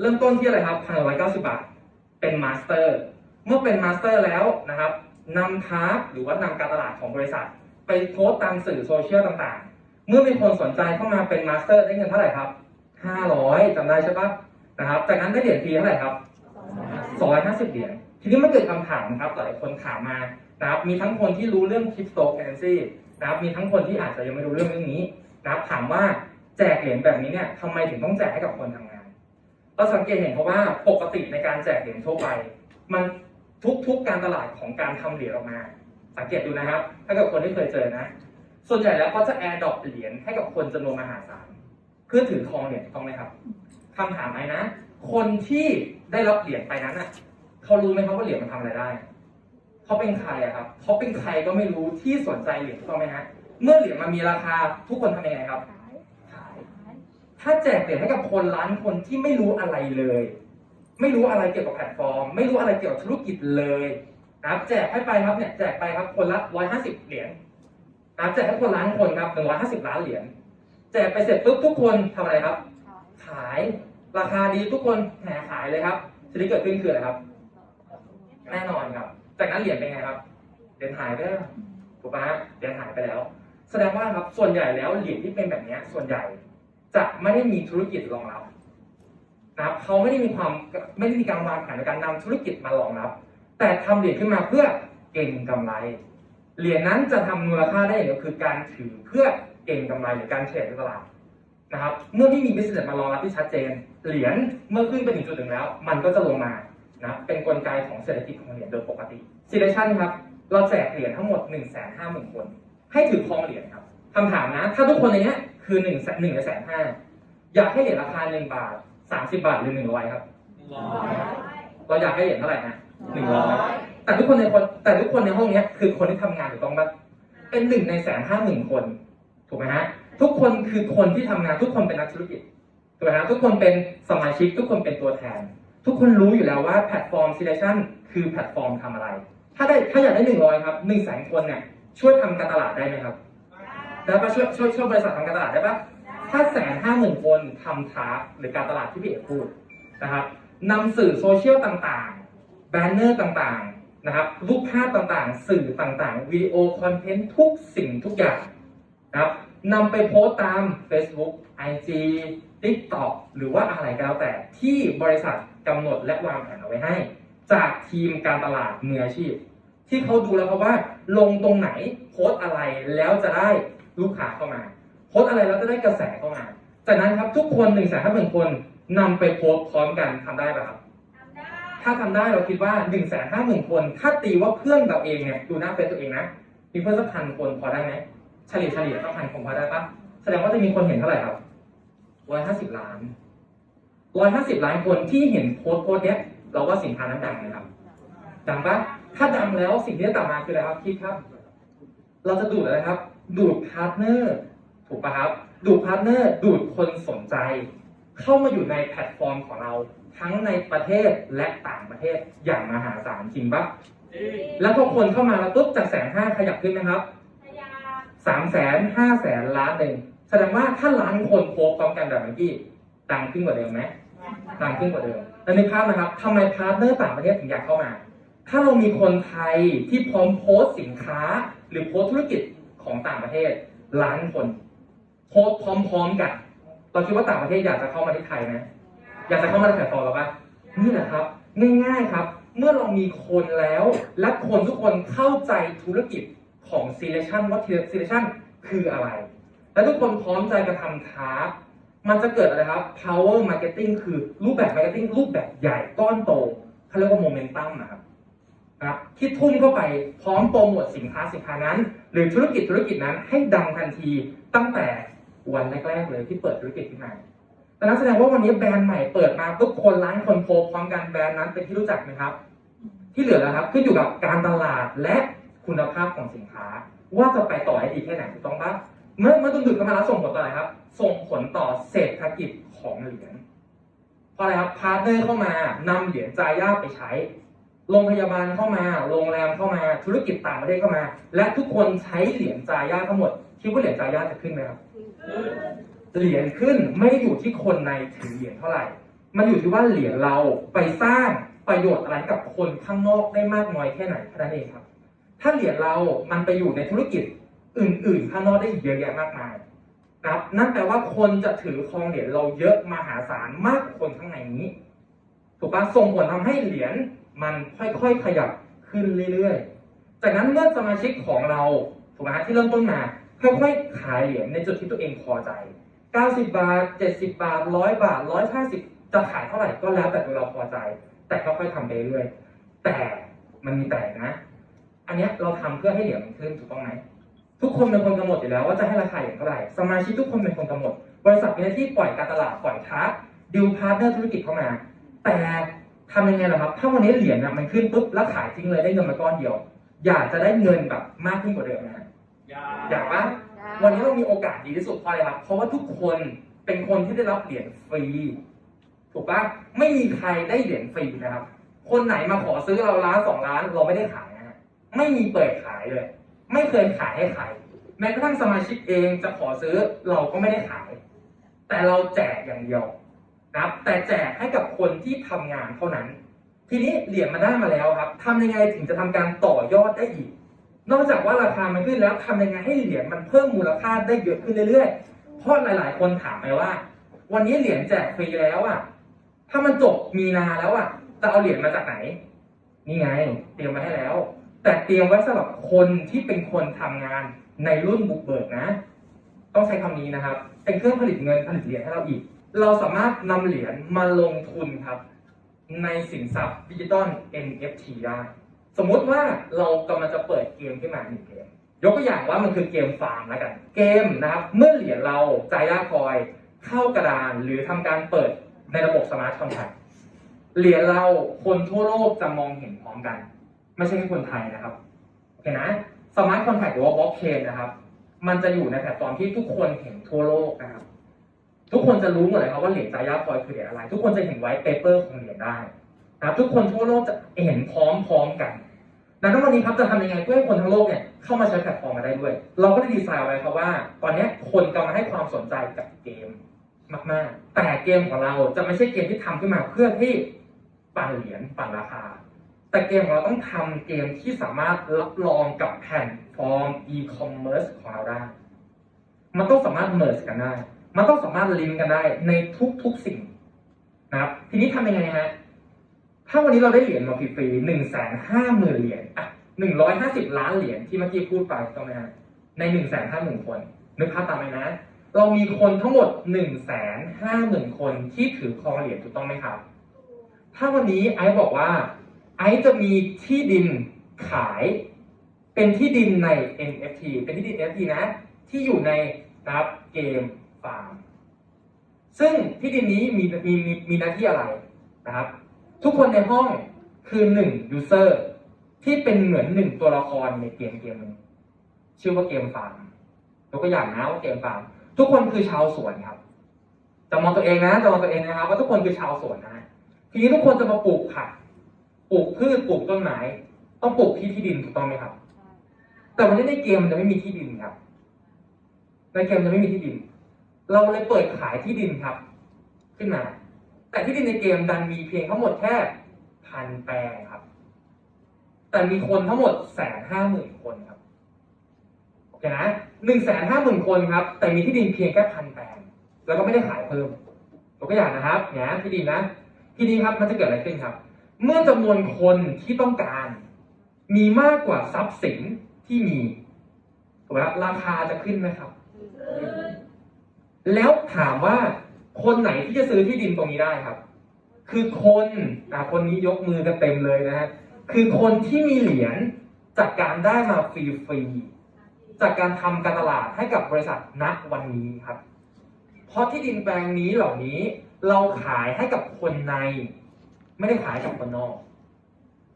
เริ่มต้นที่อะไรครับพันร้อยเก้าสิบบาท เป็นมาสเตอร์ เมื่อเป็นมาสเตอร์แล้วนะครับนำทาร์กหรือว่านำการตลาดของบริษัท ไปโพสต์ตามสื่อโซเชียลต่างๆ เมื่อมีคนสนใจเข้ามาเป็นมาสเตอร์ได้เงินเท่าไหร่ครับ500จำได้ใช่ปะนะครับจากนั้นได้เหรียญฟรีเท่าไหร่ครับ250เหรียญทีนี้มันเกิดคำถามครับหลายคนถามมานะครับมีทั้งคนที่รู้เรื่องคริปโตเคอเรนซีนะครับมีทั้งคนที่อาจจะยังไม่รู้เรื่องเรื่องนี้นะครับถามว่าแจกเหรียญแบบนี้เนี่ยทำไมถึงต้องแจกให้กับคนทำงาน เราสังเกตเห็นเพราะว่าปกติในการแจกเหรียญทั่วไป มันทุกๆการตลาดของการทำเหรียญออกมา สังเกตดูนะครับ ถ้าเกิดคนที่เคยเจอนะ ส่วนใหญ่แล้วเขาจะแอร์ดรอปเหรียญให้กับคนจำนวนมหาศาลเพื่อถือคองเหรียญต้องไหมครับคำถามไหมนะ คนที่ได้รับเหรียญไปนั้นน่ะเขารู้ไหมครับว่าเหรียญมันทำอะไรได้เขาเป็นใครอะครับเขาเป็นใครก็ไม่รู้ที่สนใจเหรียญต้องไหมฮะเมื่อเหรียญมันมีราคาทุกคนทำยังไงครับ ถ้าแจกเหรียญให้กับคนล้านคนที่ไม่รู้อะไรเลย ไม่รู้อะไรเกี่ยวกับแพลตฟอร์ม ไม่รู้อะไรเกี่ยวกับธุรกิจเลยนะครับแจกให้ไปครับเนี่ยแจกไปครับคนละร้อยห้าสิบเหรียญนะครับแจกให้คนล้านคนครับหนึ่งร้อยห้าสิบล้านเหรียญแจกไปเสร็จปุ๊บทุกคนทำอะไรครับ ขายราคาดีทุกคนแห่ขายเลยครับสิ่งที่เกิดขึ้นคืออะไรครับ แน่นอนครับ จากนั้นเหรียญเป็นไงครับเหรียญหายไปแล้วถูกปะฮะเหรียญหายไปแล้ว แสดงว่าครับส่วนใหญ่แล้วเหรียญที่เป็นแบบเนี้ยส่วนใหญ่ จะไม่ได้มีธุรกิจรองรับนะครับเขาไม่ได้มีความไม่ได้มีการวางแผนในการนำธุรกิจมารองรับ แต่ทำเหรียญขึ้นมาเพื่อเก่งกำไร เหรียญนั้นจะทำมูลค่าได้อย่างเดียวคือการถือเพื่อเก่งกำไรหรือการเทรดในตลาดนะครับ เมื่อไม่มี business มารองรับที่ชัดเจน เหรียญเมื่อขึ้นไปถึงจุดหนึ่งแล้ว มันก็จะลงมานะเป็นกลไกของเศรษฐกิจของเหรียญโดยปกติ s ีเลชันครับเราแจกเหรียญทั้งหมด 1 5 0 0 0 0 คน ให้ถือครองเหรียญครับคำถามนะ ถ้าทุกคนในนี้ คือ1นึ่งหนึ่งในแสนห้าอยากให้เหรียญราคาหนึ่งบาทสามสิบาทหรือหนึ่งร้อยครับ เราอยากให้เหรียญเท่าไหร่นะหนึ่งร้อยแต่ทุกคนในคนแต่ทุกคนในห้องเนี้ยคือคนที่ทำงานถูกต้องปะเป็นหนึ่งในแสนห้าหมื่นคนถูกไหมฮะทุกคนคือคนที่ทำงานทุกคนเป็นนักธุรกิจถูกไหมฮะทุกคนเป็นสมาชิก ทุกคนเป็นตัวแทน ทุกคนรู้อยู่แล้วว่าแพลตฟอร์ม Selection คือแพลตฟอร์มทำอะไร ถ้าได้ถ้าอยากได้หนึ่งร้อยครับหนึ่งแสนคนเนี่ยช่วยทำการตลาดได้ไหมครับ ได้ปะช่วยช่วยช่วยบริษัททำการตลาดได้ปะถ้าแสนห้าหมื่นคนทำทาร์หรือการตลาดที่พี่เอกพูดนะครับนำสื่อโซเชียลต่างๆ แบนเนอร์ต่างๆนะครับรูปภาพต่างๆ สื่อต่างๆวิดีโอคอนเทนต์ทุกสิ่งทุกอย่างนะครับนำไปโพสต์ตาม Facebook IG TikTok หรือว่าอะไรก็แล้วแต่ที่บริษัทกำหนดและวางแผนเอาไว้ให้ จากทีมการตลาดมืออาชีพ ที่เขาดูแล้วครับว่าลงตรงไหนโพสต์อะไรแล้วจะได้ ลูกค้าเข้ามาโพสต์อะไรแล้วจะได้กระแสเข้ามา จากนั้นครับทุกคนหนึ่งแสนห้าหมื่นคนนำไปโพสต์พร้อมกันทำได้ป่ะครับถ้าทำได้เราคิดว่า1นึ่งแสนห้าหมื่นคน ถ้าตีว่าเพื่อนเราเองเนี่ยดูหน้าเฟซตัวเองนะมีเพื่อนสักพันคนพอได้ไหมเฉลี่ยเฉลี่ยสักพันคนพอได้ปะแสดงว่าจะมีคนเห็นเท่าไหร่ครับร้อยห้าสิบล้านร้อยห้าสิบล้านคนที่เห็นโพสต์โพสต์เนี้ยเราว่าสินค้านั้นดังไหมครับดังปะถ้าดังแล้วสิ่งที่จะตามมาคืออะไรครับคิดครับ เราจะดูดอะไรครับ ดูดพาร์ทเนอร์ถูกปะครับดูดพาร์ทเนอร์ดูดคนสนใจ เข้ามาอยู่ในแพลตฟอร์มของเราทั้งในประเทศและต่างประเทศอย่างมหาศาลจริงปะแล้วพอคนเข้ามาแล้วปุ๊บจากแสนห้าขยับขึ้นนะครับสามแสนห้าแสนล้านหนึ่งแสดงว่าถ้าล้านคนโพสต์พร้อมกันแบบเมื่อกี้ดังขึ้นกว่าเดิมไหมดังขึ้นกว่าเดิมแล้วนึกภาพนะครับทำไมพาร์ทเนอร์ต่างประเทศถึงอยากเข้ามา ถ้าเรามีคนไทยที่พร้อมโพสต์สินค้า หรือโพสต์ธุรกิจ ของต่างประเทศล้านคนโพสต์พร้อม ๆ กัน เราคิดว่าต่างประเทศอยากจะเข้ามาที่ไทยไหมอยากจะเข้ามาในแพลตฟอร์มเราปะนี่แหละครับ ง่ายๆครับ เมื่อเรามีคนแล้ว และคนทุกคนเข้าใจธุรกิจของ selection ว่า selection คืออะไร และทุกคนพร้อมใจกันทำทาร์มันจะเกิดอะไรครับ power marketing คือรูปแบบ marketing รูปแบบใหญ่ก้อนโตเขาเรียกว่า momentum นะครับนะครับ ที่ทุ่มเข้าไปพร้อมโปรโมทสินค้าสินค้านั้น หรือธุรกิจธุรกิจนั้นให้ดังทันทีตั้งแต่วันแรก ๆ เลยที่เปิดธุรกิจขึ้นมาดังนั้นแสดงว่าวันนี้แบรนด์ใหม่เปิดมาปุ๊บคนล้านคนโพสต์พร้อมกันแบรนด์นั้นเป็นที่รู้จักไหมครับ ที่เหลือแล้วครับขึ้นอยู่กับการตลาดและคุณภาพของสินค้า ว่าจะไปต่อให้ดีแค่ไหนถูกต้องปะเมื่อเมื่อดึงดูดเข้ามาแล้วส่งผลต่ออะไรครับ ส่งผลต่อเศรษฐกิจของเหรียญเพราะอะไรครับพาร์ทเนอร์เข้ามานำเหรียญจาย่าไปใช้ โรงพยาบาลเข้ามา โรงแรมเข้ามา ธุรกิจต่างประเทศเข้ามา และทุกคนใช้เหรียญจาย่าทั้งหมด คิดว่าเหรียญจาย่าจะขึ้นไหมครับ เหรียญขึ้นไม่อยู่ที่คนในถือเหรียญเท่าไหร่ มันอยู่ที่ว่าเหรียญเราไปสร้างประโยชน์อะไรกับคนข้างนอกได้มากน้อยแค่ไหนแค่นั้นเองครับ ถ้าเหรียญเรามันไปอยู่ในธุรกิจอื่นๆข้างนอกได้เยอะแยะมากมายนะครับ นั่นแปลว่าคนจะถือครองเหรียญเราเยอะมหาศาลมากกว่าคนข้างในนี้ ถูกปะส่งผลทำให้เหรียญ มันค่อยๆขยับขึ้นเรื่อยๆ จากนั้นเมื่อสมาชิกของเราถูกไหมฮะที่เริ่มต้นมาค่อยๆขายเหรียญในจุดที่ตัวเองพอใจ 90 บาท 70 บาท 100 บาท 150 จะขายเท่าไหร่ก็แล้วแต่ตัวเราพอใจ แต่ค่อยๆทำไปเรื่อยๆ แต่มันมีแต่นะ อันนี้เราทำเพื่อให้เหรียญมันขึ้นถูกต้องไหมทุกคนเป็นคนกำหนดอยู่แล้วว่าจะให้ราคาอย่างเท่าไหร่ สมาชิกทุกคนเป็นคนกำหนด บริษัทมีหน้าที่ปล่อยการตลาด ปล่อยทักดิวพาร์ทเนอร์ธุรกิจเข้ามา แต่ ทำยังไงล่ะครับ ถ้าวันนี้เหรียญน่ะมันขึ้นปุ๊บแล้วขายทิ้งเลยได้เงินมาก้อนเดียว อยากจะได้เงินแบบมากขึ้นกว่าเดิมนะฮะอยากปะวันนี้เรามีโอกาสดีที่สุดเพราะอะไรครับ เพราะว่าทุกคนเป็นคนที่ได้รับเหรียญฟรี ถูกปะไม่มีใครได้เหรียญฟรีนะครับ คนไหนมาขอซื้อเราล้านสองล้านเราไม่ได้ขายนะฮะไม่มีเปิดขายเลย ไม่เคยขายให้ใครแม้กระทั่งสมาชิกเองจะขอซื้อเราก็ไม่ได้ขาย แต่เราแจกอย่างเดียวนะ ครับแต่แจกให้กับคนที่ทำงานเท่านั้น ทีนี้เหรียญมาได้มาแล้วครับทำยังไงถึงจะทำการต่อยอดได้อีก นอกจากว่าราคามันขึ้นแล้วทำยังไงให้เหรียญมันเพิ่มมูลค่าได้เยอะขึ้นเรื่อยๆเพราะหลาย ๆ คนถามไปว่า วันนี้เหรียญแจกฟรีแล้วอะ ถ้ามันจบมีนาแล้วอะจะเอาเหรียญมาจากไหน นี่ไง เตรียมมาให้แล้ว แต่เตรียมไว้สำหรับคนที่เป็นคนทำงานในรุ่นบุกเบิกนะ ต้องใช้คำนี้นะครับ เป็นเครื่องผลิตเงินผลิตเหรียญให้เราอีก เราสามารถนำเหรียญมาลงทุนครับ ในสินทรัพย์ดิจิตอล NFT ได้ สมมติว่าเรากำลังจะเปิดเกมขึ้นมาหนึ่งเกม ยกตัวอย่างว่ามันคือเกมฟาร์มแล้วกัน เกมนะครับ เมื่อเหรียญเราใจายาคอย เข้ากระดานหรือทำการเปิดในระบบสมาร์ทคอนแทคเหรียญเราคนทั่วโลกจะมองเห็นพร้อมกัน ไม่ใช่แค่คนไทยนะครับโอเคนะสมาร์ทคอนแทคหรือว่าบล็อกเชนนะครับ มันจะอยู่ในแพลตฟอร์มที่ทุกคนเห็นทั่วโลกนะครับ ทุกคนจะรู้หมดเลยครับว่าเหรียญใจายาคอยคือเหรียญอะไร ทุกคนจะเห็นไว้เปเปอร์ของเหรียญได้นะครับทุกคนทั่วโลกจะเห็นพร้อมๆกันดังนั้นวันนี้ครับจะทำยังไงเพื่อให้คนทั้งโลกเนี่ยเข้ามาใช้แพลตฟอร์มมาได้ด้วย เราก็ได้ดีไซน์ไว้ครับว่า ตอนนี้คนกำลังให้ความสนใจกับเกมมาก ๆ แต่เกมของเราจะไม่ใช่เกมที่ทำขึ้นมาเพื่อที่ปั่นเหรียญปั่นราคา แต่เกมของเราต้องทำเกมที่สามารถรับรองกับแพลตฟอร์มอีคอมเมิร์ซของเราได้ มันต้องสามารถเมิร์กันได้ มันต้องสามารถลิงก์กันได้ในทุกๆสิ่งนะครับ ทีนี้ทำยังไงฮะ ถ้าวันนี้เราได้เหรียญมาฟรีๆหนึ่งแสนห้าหมื่นเหรียญอะหนึ่งร้อยห้าสิบล้านเหรียญที่เมื่อกี้พูดไปถูกไหมฮะ ในหนึ่งแสนห้าหมื่นคน นึกภาพตามไหมนะ เรามีคนทั้งหมดหนึ่งแสนห้าหมื่นคนที่ถือครองเหรียญถูกต้องไหมครับ ถ้าวันนี้ไอซ์บอกว่า ไอซ์จะมีที่ดินขายเป็นที่ดินใน NFT เป็นที่ดิน NFT นะ ที่อยู่ในนะครับเกม ฟาร์ม ซึ่งที่ดินนี้มีมีมีมีหน้าที่อะไรนะครับ ทุกคนในห้องคือหนึ่งยูเซอร์ที่เป็นเหมือนหนึ่งตัวละครในเกมเกมหนึงชื่อว่าเกมฟาร์มยกตัวอย่างนะว่าเกมฟาร์ม ทุกคนคือชาวสวนครับจะมองตัวเองนะจะมองตัวเองนะครับ ว่าทุกคนคือชาวสวนนะทีนี้ทุกคนจะมาปลูกผักปลูกพืชปลูกต้นไม้ต้องปลูกที่ที่ดินถูกต้องไหมครับ แต่วันนี้ในเกมมันจะไม่มีที่ดินครับในเกมจะไม่มีที่ดิน เราเลยเปิดขายที่ดินครับ ขึ้นมา แต่ที่ดินในเกมดันมีเพียงทั้งหมดแค่พันแปลงครับ แต่มีคนทั้งหมดแสนห้าหมื่นคนครับโอเคนะหนึ่งแสนห้าหมื่นคนครับ แต่มีที่ดินเพียงแค่พันแปลงแล้วก็ไม่ได้ขายเพิ่มยกตัวอย่างนะครับเนี่ยที่ดินนะที่นี้ครับมันจะเกิดอะไรขึ้นครับ เมื่อจำนวนคนที่ต้องการ มีมากกว่าทรัพย์สินที่มีถูกไหมครับราคาจะขึ้นไหมครับ แล้วถามว่าคนไหนที่จะซื้อที่ดินตรงนี้ได้ครับ คือคนอะคนนี้ยกมือกันเต็มเลยนะฮะคือคนที่มีเหรียญจากการได้มาฟรีๆจากการทำการตลาดให้กับบริษัทณวันนี้ครับ เพราะที่ดินแปลงนี้เหล่านี้เราขายให้กับคนใน ไม่ได้ขายกับคนนอก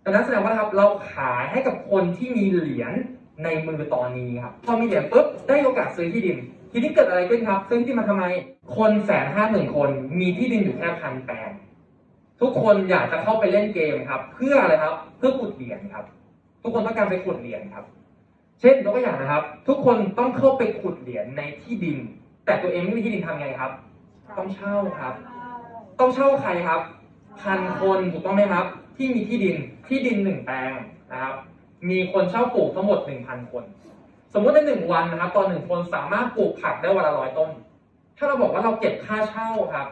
ดังนั้นแสดงว่าครับเราขายให้กับคนที่มีเหรียญในมือตอนนี้ครับพอมีเหรียญปุ๊บได้โอกาสซื้อที่ดิน ทีนี้เกิดอะไรขึ้นครับซื้อที่ดินมาทำไมคนแสนห้าหมื่นคนมีที่ดินอยู่แค่พันแปลงทุกคนอยากจะเข้าไปเล่นเกมครับ เพื่ออะไรครับ เพื่อขุดเหรียญครับ ทุกคนต้องการไปขุดเหรียญครับ เช่นยกตัวอย่างนะครับ ทุกคนต้องเข้าไปขุดเหรียญในที่ดิน แต่ตัวเองไม่มีที่ดินทำไงครับ ต้องเช่าครับ ต้องเช่าใครครับพันคนถูกต้องไหมครับ ที่มีที่ดินที่ดินหนึ่งแปลงนะครับ มีคนเช่าปลูกทั้งหมดหนึ่งพันคน สมมุติในหนึ่งวันนะครับตอนหนึ่งคนสามารถปลูกผักได้วันละร้อยต้น ถ้าเราบอกว่าเราเก็บค่าเช่าครับ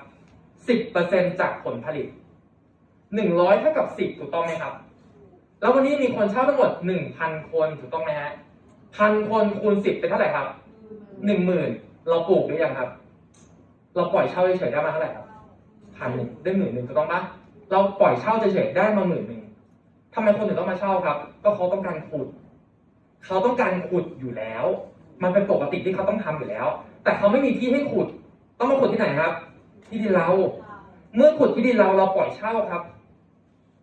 สิบเปอร์เซ็นจากผลผลิตหนึ่งร้อยเท่ากับสิบถูกต้องไหมครับ แล้ววันนี้มีคนเช่าทั้งหมดหนึ่งพันคนถูกต้องไหมฮะพันคนคูณสิบเป็นเท่าไหร่ครับหนึ่งหมื่นเราปลูกหรือยังครับ เราปล่อยเช่าเฉยๆได้มาเท่าไหร่ครับพันหนึ่งได้หมื่นหนึ่งถูกต้องปะเราปล่อยเช่าเฉยๆได้มาหมื่นหนึ่งทำไมคนถึงต้องมาเช่าครับ ก็เขาต้องการขุด เขาต้องการขุดอยู่แล้ว มันเป็นปกติที่เขาต้องทำอยู่แล้ว แต่เขาไม่มีที่ให้ขุด ต้องมาขุดที่ไหนครับ ที่ดินเรา เมื่อขุดที่ดินเราเราปล่อยเช่าครับ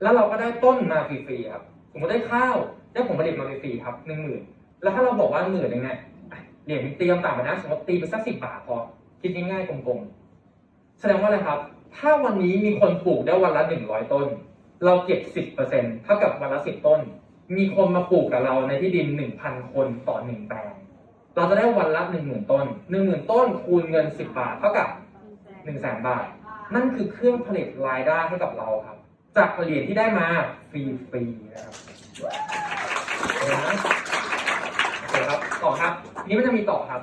แล้วเราก็ได้ต้นมาฟรีๆครับ สมมติได้ข้าวได้ผลผลิตมาฟรีๆครับหนึ่งหมื่นแล้วถ้าเราบอกว่าหมื่นหนึ่งเนี่ยเหรียญเตรียมต่างไปนะสมมติตีไปสักสิบบาทพอคิดง่ายๆกลมๆแสดงว่าอะไรครับ ถ้าวันนี้มีคนปลูกได้วันละหนึ่งร้อยต้น เราเก็บสิบเปอร์เซ็นต์เท่ากับวันละสิบต้น มีคนมาปลูกกับเราในที่ดินหนึ่งพันคนต่อหนึ่งแปลง เราจะได้วันละหนึ่งหมื่นต้นหนึ่งหมื่นต้นคูณเงินสิบบาทเท่ากับหนึ่งแสนบาท นั่นคือเครื่องผลิตรายได้ให้กับเราครับ จากเหรียญที่ได้มาฟรีๆนะครับเห็นไหมโอเคครับต่อครับ นี้มันจะมีต่อครับ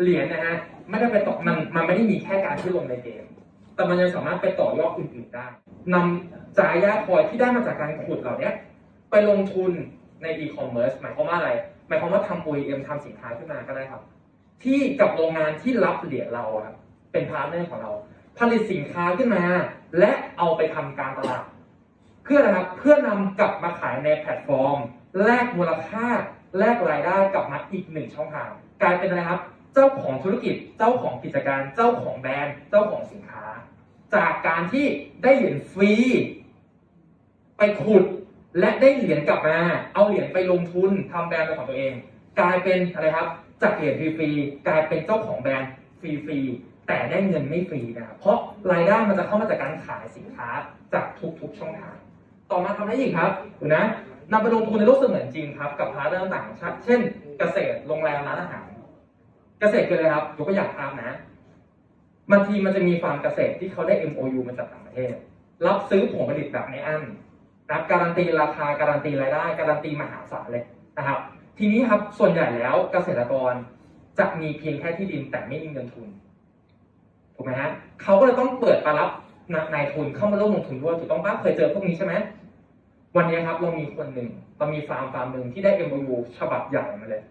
เหรียญนะฮะไม่ได้ไปต่อมันมันไม่ได้มีแค่การที่ลงในเกม แต่มันยังสามารถไปต่อยอดอื่นๆได้นำจ่ายยาคอยที่ได้มาจากการขุดเหล่านี้ ไปลงทุนในอีคอมเมิร์ซหมายความว่าอะไร หมายความว่าทำ OEM ทำสินค้าขึ้นมาก็ได้ครับ ที่กับโรงงานที่รับเหรียญเราครับเป็นพาร์ทเนอร์ของเรา ผลิตสินค้าขึ้นมา และเอาไปทำการตลาดเพื่ออะไรครับเพื่อนำกลับมาขายในแพลตฟอร์ม แลกมูลค่าแลกรายได้กลับมาอีกหนึ่งช่องทาง กลายเป็นอะไรครับ เจ้าของธุรกิจเจ้าของกิจการเจ้าของแบรนด์เจ้าของสินค้า จากการที่ได้เหรียญฟรี ไปขุด และได้เหรียญกลับมา เอาเหรียญไปลงทุนทำแบรนด์เป็นของตัวเอง กลายเป็นอะไรครับ จากเหรียญฟรีๆกลายเป็นเจ้าของแบรนด์ฟรีๆแต่ได้เงินไม่ฟรีนะครับเพราะรายได้มันจะเข้ามาจากการขายสินค้าจากทุกๆช่องทาง ต่อมาทำได้อีกครับดูนะนำไปลงทุนในโลกเสมือนจริงครับกับพาร์ทเนอร์ต่างชาติเช่น เกษตรโรงแรมร้านอาหาร เกษตรคืออะไรครับยกตัวอย่างภาพนะบางทีมันจะมีฟาร์มเกษตรที่เขาได้ MOU มาจากต่างประเทศ รับซื้อผลผลิตแบบไม่อั้น นะครับการันตีราคาการันตีรายได้การันตีมหาศาลเลยนะครับ ทีนี้ครับส่วนใหญ่แล้วเกษตรกรจะมีเพียงแค่ที่ดินแต่ไม่มีเงินทุนถูกไหมฮะเขาก็เลยต้องเปิดตรับนายทุนเข้ามาร่วมลงทุนด้วยถูกต้องป้าเคยเจอพวกนี้ใช่ไหมวันนี้ครับเรามีคนหนึ่งเรามีฟาร์มฟาร์มหนึ่งที่ได้ MOU ฉบับใหญ่มาเลย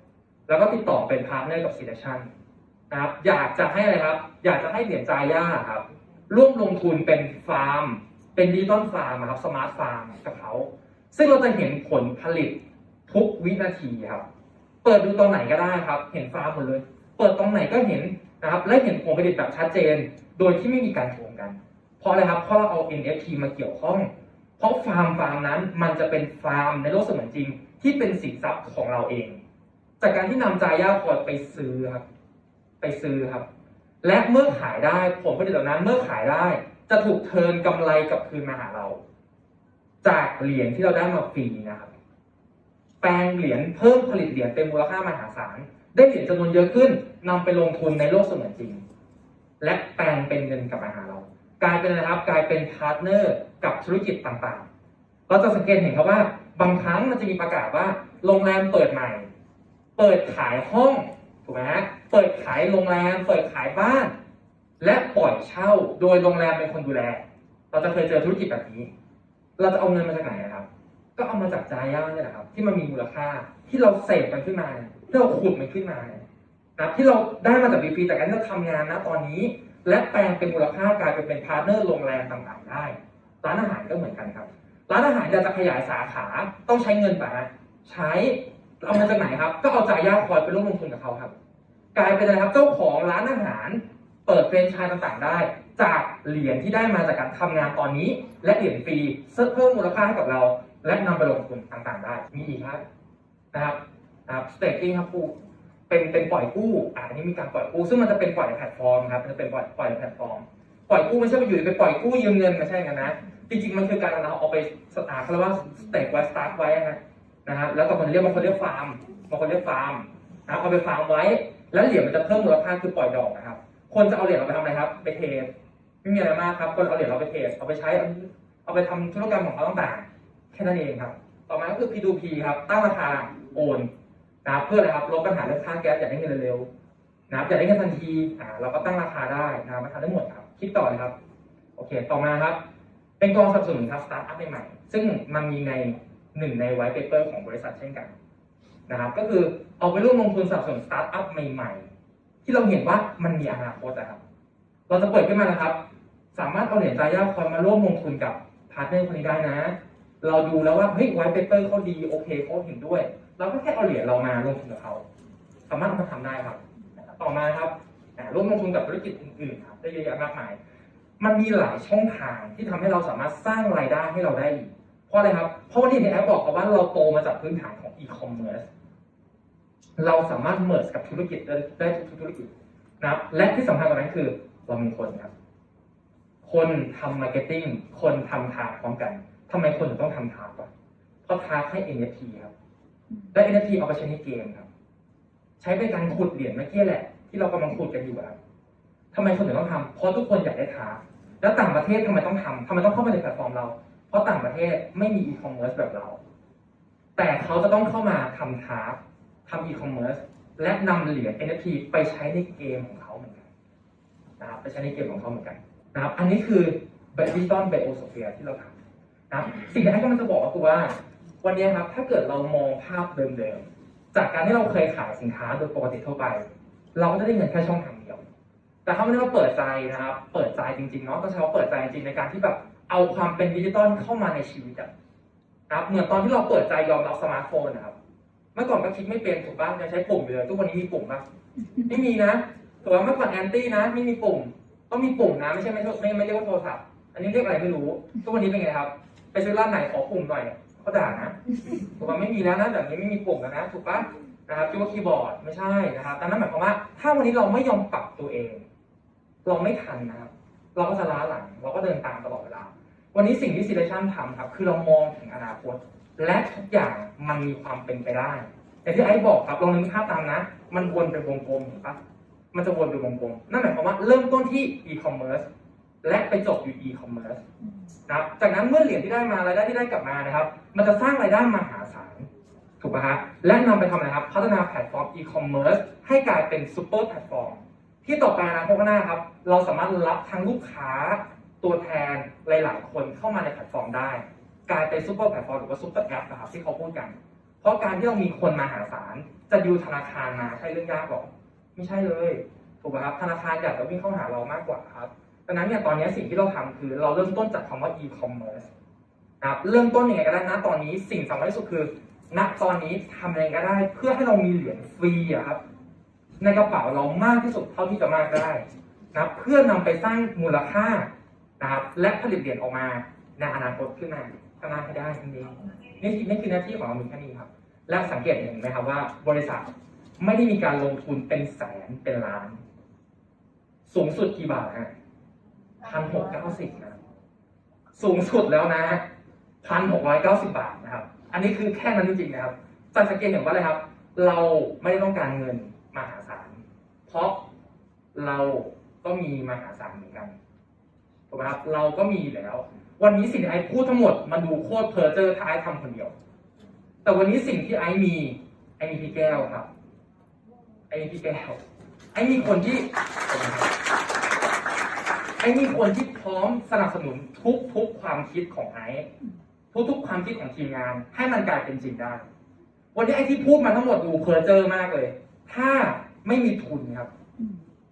แล้วก็ติดต่อเป็นพาร์ทเนอร์กับ Selection นะครับอยากจะให้อะไรครับ อยากจะให้เหรียญจาย่าครับ ร่วมลงทุนเป็นฟาร์ม เป็นดิจิตอลฟาร์มครับสมาร์ทฟาร์มกับเขาซึ่งเราจะเห็นผลผลิตทุกวินาทีครับ เปิดดูตอนไหนก็ได้ครับ เห็นฟาร์มหมดเลย เปิดตรงไหนก็เห็นนะครับ และเห็นผลผลิตแบบชัดเจน โดยที่ไม่มีการโกงกัน เพราะอะไรครับ เพราะเราเอา NFT มาเกี่ยวข้อง เพราะฟาร์มฟาร์มนั้น มันจะเป็นฟาร์มในโลกเสมือนจริง ที่เป็นสินทรัพย์ของเราเอง จากการที่นำจายาคอไปซื้อครับ ไปซื้อครับ และเมื่อขายได้ผลผลิตเหล่านั้นเมื่อขายได้ จะถูกเทินกำไรกลับคืนมาหาเรา จากเหรียญที่เราได้มาฟรีนะครับ แปลงเหรียญเพิ่มผลิตเหรียญเป็นมูลค่ามหาศาล ได้เหรียญจำนวนเยอะขึ้นนำไปลงทุนในโลกเสมือนจริง และแปลงเป็นเงินกลับมาหาเรา กลายเป็นอะไรครับกลายเป็นพาร์ทเนอร์กับธุรกิจต่างๆ เราจะสังเกตเห็นครับว่า บางครั้งมันจะมีประกาศว่าโรงแรมเปิดใหม่ เปิดขายห้องถูกไหมฮะเปิดขายโรงแรม เปิดขายบ้าน และปล่อยเช่าโดยโรงแรมเป็นคนดูแล เราจะเคยเจอธุรกิจแบบนี้ เราจะเอาเงินมาจากไหนครับ ก็เอามาจากจาย่าเนี่ยแหละครับ ที่มันมีมูลค่าที่เราเสพมันขึ้นมาที่เราขุดมันขึ้นมานะครับที่เราได้มาจากบีฟีจากการที่เราทำงานนะตอนนี้ และแปลงเป็นมูลค่ากลายเป็นเป็นพาร์ทเนอร์โรงแรมต่างๆได้ ร้านอาหารก็เหมือนกันครับ ร้านอาหารอยากจะขยายสาขาต้องใช้เงินไปฮะใช้เอามาจากไหนครับ ก็เอาจ่ายยาคอยไปร่วมลงทุนกับเขาครับ กลายเป็นอะไรครับเจ้าของร้านอาหาร เปิดเฟรนไชส์ต่างๆได้ จากเหรียญที่ได้มาจากการทำงานตอนนี้ และเหรียญฟรีเพิ่มมูลค่าให้กับเรา และนำไปลงทุนต่างๆ ได้ มีอีกครับนะครับนะครับสเต็กกิ้งครับกู้เป็นเป็นปล่อยกู้อ่าอันนี้มีการปล่อยกู้ ซึ่งมันจะเป็นปล่อยในแพลตฟอร์มครับมันจะเป็นปล่อยปล่อยในแพลตฟอร์ม ปล่อยกู้ไม่ใช่ไปอยู่ดีไปปล่อยกู้ยืมเงินไม่ใช่กันนะ จริงๆมันคือการเราเอาไปสตาร์ทเขาเรียกว่าสเต็กไว้สตาร์ทไว้นะฮะนะฮะแล้วก็คนเรียกบางคนเรียกฟาร์มบางคนเรียกฟาร์มนะเอาไปฟาร์มไว้ แล้วเหรียญมันจะเพิ่มมูลค่าคือปล่อยดอกนะครับ คนจะเอาเหรียญเราไปทำอะไรครับ ไปเทรดไม่มีอะไรมากครับ คนเอาเหรียญเราไปเทรดเอาไปใช้ เอาไปทำธุรกรรมของเขาต่างๆแค่นั้นเองครับ ต่อมาก็คือ P2P ครับ ตั้งราคาโอนนะเพื่ออะไรครับลดปัญหาเรื่องค่าแก๊สอยากได้เงินเร็วๆนะอยากได้เงินทันทีอ่าเราก็ตั้งราคาได้นะมันทำได้หมดครับ คิดต่อเลยครับ โอเค ต่อมาครับ เป็นกองสนับสนุนครับสตาร์ทอัพใหม่ๆซึ่งมันมีในหนึ่งในไวท์เปเปอร์ของบริษัทเช่นกันนะครับก็คือเอาไปร่วมลงทุนสนับสนุนสตาร์ทอัพใหม่ๆ ที่เราเห็นว่ามันมีอนาคตนะครับ เราจะเปิดขึ้นมานะครับ สามารถเอาเหรียญตายาคอยมาร่วมลงทุนกับพาร์ทเนอร์คนนี้ได้นะ เราดูแล้วว่าเฮ้ยไวท์เปเปอร์เขาดีโอเคเขาเห็นด้วย เราก็แค่เอาเหรียญเรามาลงทุนกับเขาสามารถเอามาทำได้ครับ ต่อมาครับร่วมลงทุนกับธุรกิจอื่นๆครับได้เยอะแยะมากมาย มันมีหลายช่องทางที่ทำให้เราสามารถสร้างรายได้ให้เราได้อีกเพราะอะไรครับ เพราะวันนี้ในแอปบอกเขาว่าเราโตมาจากพื้นฐานของอีคอมเมิร์ซ เราสามารถเมิร์กับธุรกิจได้ได้ทุกธุรกิจนะครับและที่สำคัญกว่านั้นคือเรามีคนครับ คนทำมาร์เก็ตติ้งคนทำทาร์พร้อมกันทำไมคนถึงต้องทำทาร์ก่อนเพราะทาร์ให้ NFT ครับและ NFT เอาไปใช้ในเกมครับ ใช้เป็นการขุดเหรียญเมื่อกี้แหละ ที่เรากำลังขุดกันอยู่ครับทำไมคนถึงต้องทำเพราะทุกคนอยากได้ทาร์แล้วต่างประเทศทำไมต้องทำทำไมต้องเข้ามาในแพลตฟอร์มเรา เพราะต่างประเทศไม่มีอีคอมเมิร์ซแบบเรา แต่เขาจะต้องเข้ามาทำทาร์ ทำอีคอมเมิร์ซและนำเหรียญ NFT ไปใช้ในเกมของเขาเหมือนกันนะครับไปใช้ในเกมของเขาเหมือนกันนะครับอันนี้คือเบบิตอนเบโอโซเฟียที่เราทำนะครับสิ่งที่ไอ้กำลังจะบอกก็คือว่า วันนี้ครับถ้าเกิดเรามองภาพเดิมๆ จากการที่เราเคยขายสินค้าโดยปกติทั่วไป เราก็จะได้เงินแค่ช่องทางเดียว แต่ถ้าวันนี้เราเปิดใจนะครับ เปิดใจจริงๆเนาะต้องใช้ว่าเปิดใจจริงในการที่แบบเอาความเป็นดิจิตอลเข้ามาในชีวิตอะนะครับเหมือนตอนที่เราเปิดใจยอมรับสมาร์ทโฟนนะครับ มื่อก่อนก็คิดไม่เป็นถูกป่ะยังใช้ปุ่มอยู่เลย ทุกวันนี้มีปุ่มปะไม่มีนะถูกป่ะเมื่อก่อนแอนตี้นะ ไม่มีปุ่ม ต้องมีปุ่มนะไม่ใช่ไม่ไม่ไม่เรียกว่าโทรศัพท์ อันนี้เรียกอะไรไม่รู้ ทุกวันนี้เป็นไงครับ ไปซื้อร้านไหนขอปุ่มหน่อยเขาด่านะถูกป่ะไม่มีแล้วนะแบบนี้ไม่มีปุ่มแล้วนะถูกป่ะนะครับคิดว่าคีย์บอร์ดไม่ใช่นะครับดังนั้นหมายความว่า ถ้าวันนี้เราไม่ยอมปรับตัวเอง เราไม่ทันนะครับ เราก็จะล้าหลัง เราก็เดินตามตลอดเวลา วันนี้สิ่งที่ซีเลชันทำครับ คือเรามองถึงอนาคต และทุกอย่างมันมีความเป็นไปได้ แต่ที่ไอ้บอกครับลองนึกภาพตามนะ มันวนเป็นวงกลมเห็นปะมันจะวนเป็นวงกลม นั่นหมายความว่าเริ่มต้นที่ e-commerce และไปจบอยู่ e-commerce นะครับ จากนั้นเมื่อเหรียญที่ได้มารายได้ที่ได้กลับมานะครับ มันจะสร้างรายได้มหาศาลถูกป่ะฮะและนำไปทำอะไรครับ พัฒนาแพลตฟอร์ม e-commerce ให้กลายเป็นซูเปอร์แพลตฟอร์มที่ต่อไปนะพวกหน้าครับ เราสามารถรับทั้งลูกค้าตัวแทนหลาย ๆ คนเข้ามาในแพลตฟอร์มได้ กลายเป็นซูเปอร์แพลตฟอร์มหรือว่าซูเปอร์แอปนะครับที่เขาพูดกัน เพราะการที่เรามีคนมาหาศาลจะดิวธนาคารมาใช่เรื่องยากหรอไม่ใช่เลยถูกไหมครับธนาคารอยากจะวิ่งเข้าหาเรามากกว่าครับดังนั้นเนี่ยตอนนี้สิ่งที่เราทำคือเราเริ่มต้นจากคำว่า e-commerce นะครับเริ่มต้นยังไงก็ได้นะตอนนี้สิ่งสำคัญที่สุดคือณตอนนี้ทำยังไงก็ได้ เพื่อให้เรามีเหรียญฟรีอะครับ ในกระเป๋าเรามากที่สุดเท่าที่จะมากได้นะครับเพื่อนำไปสร้างมูลค่านะครับและผลิตเหรียญออกมาในอนาคตขึ้นมา ข้างหน้าให้ได้จริงนี่คือนี่คือหน้าที่ของเรามีแค่นี้ครับ และสังเกตเห็นไหมครับว่า บริษัทไม่ได้มีการลงทุนเป็นแสนเป็นล้าน สูงสุดกี่บาทฮะพันหกเก้าสิบนะสูงสุดแล้วนะพันหกร้อยเก้าสิบาทนะครับ อันนี้คือแค่นั้นจริงๆนะครับจะสังเกตเห็นว่าอะไรครับ เราไม่ได้ต้องการเงินมหาศาลเพราะเราก็มีมหาศาลเหมือนกันถูกไหมครับ เราก็มีแล้ว วันนี้สิ่งที่ไอ้พูดทั้งหมดมันดูโคตรเพอร์เจอร์ถ้าไอทำคนเดียว แต่วันนี้สิ่งที่ไอ้มีไอ้มีพี่แก้วครับ ไอ้มีพี่แก้ว ไอ้มีคนที่ ไอ้มีคนที่พร้อมสนับสนุนทุกทุกๆความคิดของไอ้ทุกทุกๆความคิดของทีมงาน ให้มันกลายเป็นจริงได้ วันนี้ไอ้ที่พูดมาทั้งหมดดูเพอร์เจอร์มากเลย ถ้าไม่มีทุนครับ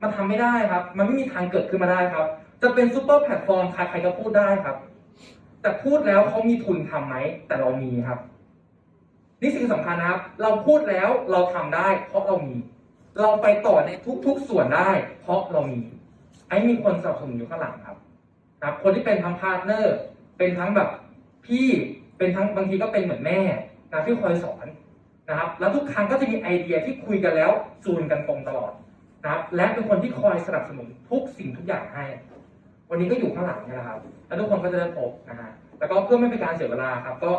มันทำไม่ได้ครับ มันไม่มีทางเกิดขึ้นมาได้ครับจะเป็นซูเปอร์แพลตฟอร์มใครๆก็พูดได้ครับ แต่พูดแล้วเขามีทุนทำไหมแต่เรามีครับ นี่สิ่งสำคัญนะครับ เราพูดแล้วเราทำได้ เพราะเรามี เราไปต่อในทุก ๆ ส่วนได้ เพราะเรามีไอ้มีคนสนับสนุนอยู่ข้างหลังครับนะครับ คนที่เป็นทั้งพาร์ทเนอร์ เป็นทั้งแบบพี่เป็นทั้งบางทีก็เป็นเหมือนแม่นะที่คอยสอนนะครับ แล้วทุกครั้งก็จะมีไอเดียที่คุยกันแล้วจูนกันตรงตลอดนะครับ และเป็นคนที่คอยสนับสนุนทุกสิ่งทุกอย่างให้ วันนี้ก็อยู่ข้างหลังนี่แหละครับ แล้วทุกคนก็จะได้พบนะฮะ แล้วก็เพื่อไม่เป็นการเสียเวลาครับ ก็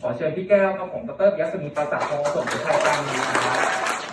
ขอเชิญพี่แก้วครับผมดรยศมีปราสาททองสมชัยการมีนะครับ